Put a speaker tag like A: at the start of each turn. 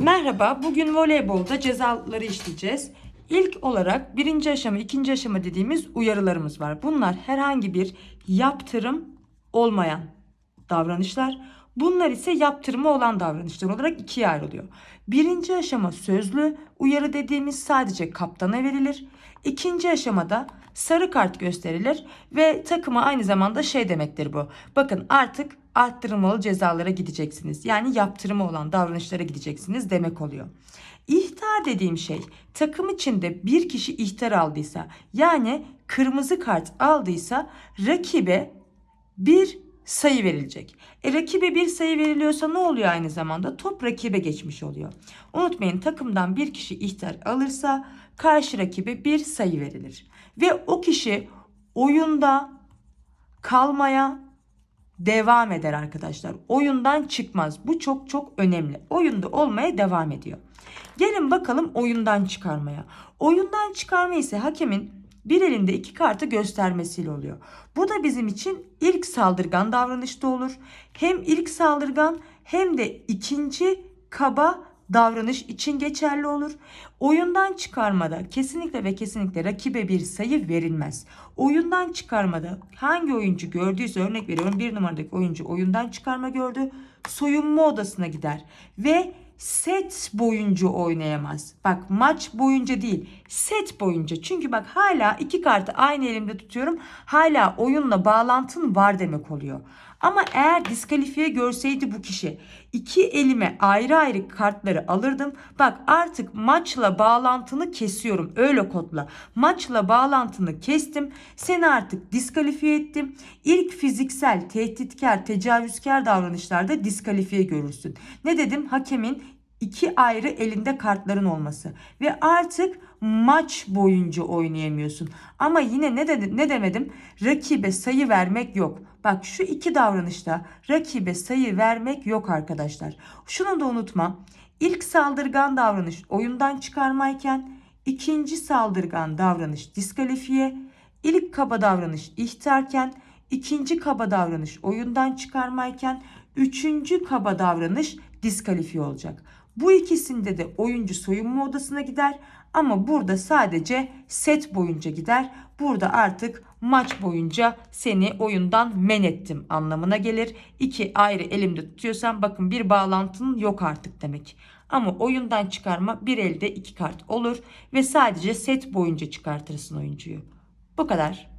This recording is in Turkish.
A: Merhaba, bugün voleybolda cezaları işleyeceğiz. İlk olarak birinci aşama, ikinci aşama dediğimiz uyarılarımız var. Bunlar herhangi bir yaptırım olmayan davranışlar. Bunlar ise yaptırımı olan davranışlar olarak ikiye ayrılıyor. Birinci aşama sözlü uyarı dediğimiz sadece kaptana verilir. İkinci aşamada sarı kart gösterilir ve takıma aynı zamanda şey demektir bu. Bakın artık arttırılmalı cezalara gideceksiniz. Yani yaptırımı olan davranışlara gideceksiniz demek oluyor. İhtar dediğim şey takım içinde bir kişi ihtar aldıysa yani kırmızı kart aldıysa rakibe bir sayı verilecek. E rakibe bir sayı veriliyorsa ne oluyor aynı zamanda? Top rakibe geçmiş oluyor. Unutmayın takımdan bir kişi ihtar alırsa karşı rakibe bir sayı verilir. Ve o kişi oyunda kalmaya devam eder arkadaşlar. Oyundan çıkmaz. Bu çok çok önemli. Oyunda olmaya devam ediyor. Gelin bakalım oyundan çıkarmaya. Oyundan çıkarma ise hakemin bir elinde iki kartı göstermesiyle oluyor. Bu da bizim için ilk saldırgan davranışta olur. Hem ilk saldırgan hem de ikinci kaba davranış için geçerli olur. Oyundan çıkarmada kesinlikle ve kesinlikle rakibe bir sayı verilmez. Oyundan çıkarmada hangi oyuncu gördüyse örnek veriyorum bir numaradaki oyuncu oyundan çıkarma gördü. Soyunma odasına gider ve set boyunca oynayamaz. Bak maç boyunca değil set boyunca. Çünkü bak hala iki kartı aynı elimde tutuyorum. Hala oyunla bağlantın var demek oluyor. Ama eğer diskalifiye görseydi bu kişi iki elime ayrı ayrı kartları alırdım. Bak artık maçla bağlantını kesiyorum öyle kodla. Maçla bağlantını kestim. Seni artık diskalifiye ettim. İlk fiziksel, tehditkar, tecavüzkar davranışlarda diskalifiye görürsün. Ne dedim? Hakemin iki ayrı elinde kartların olması ve artık maç boyunca oynayamıyorsun. Ama yine ne dedim ne demedim? Rakibe sayı vermek yok. Bak şu iki davranışta rakibe sayı vermek yok arkadaşlar. Şunu da unutma. İlk saldırgan davranış oyundan çıkarmayken ikinci saldırgan davranış diskalifiye, ilk kaba davranış ihtarken, ikinci kaba davranış oyundan çıkarmayken, üçüncü kaba davranış diskalifiye olacak. Bu ikisinde de oyuncu soyunma odasına gider ama burada sadece set boyunca gider. Burada artık maç boyunca seni oyundan men ettim anlamına gelir. İki ayrı elimde tutuyorsam bakın bir bağlantın yok artık demek. Ama oyundan çıkarma bir elde iki kart olur ve sadece set boyunca çıkartırsın oyuncuyu. Bu kadar.